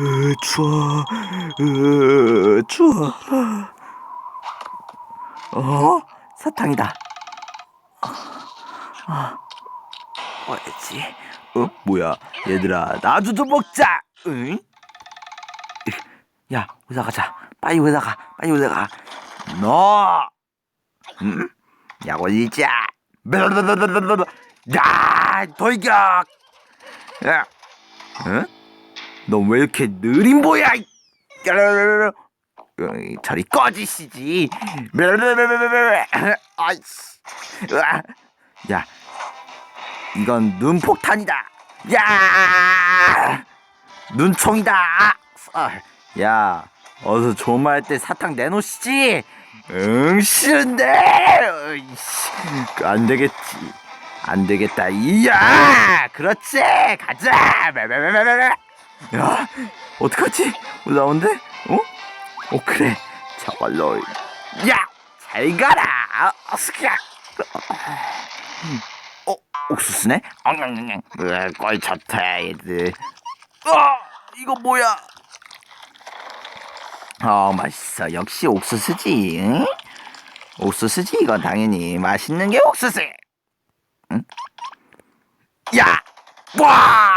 으, 추워. 으, 추워. 어? 사탕이다. 아, 뭐였지? 어? 뭐야? 얘들아, 나주도 먹자. 응? 야, 회사 가자. 빨리 회사 가. 빨리 회사 가. 너. 응? 약 올리자. 야, 돌격. 야, 응? 너왜 이렇게 느린 보야? 저리 꺼지시지. 아이씨. 야, 이건 눈폭탄이다. 야, 눈총이다. 아, 야, 어서 좋은 말할때 사탕 내놓으시지. 응, 싫은데. 안 되겠지. 안 되겠다. 이야, 그렇지. 가자. 야, 어떡하지? 올라온대? 어? 어 그래. 저걸로. 야, 잘 가라. 어스카. 어, 옥수수네? 엉냥냥냥. 으, 꼴 좋다, 얘들. 어, 이거 뭐야? 어, 맛있어. 역시 옥수수지. 응? 옥수수지. 이건 당연히 맛있는 게 옥수수. 응? 야, 와!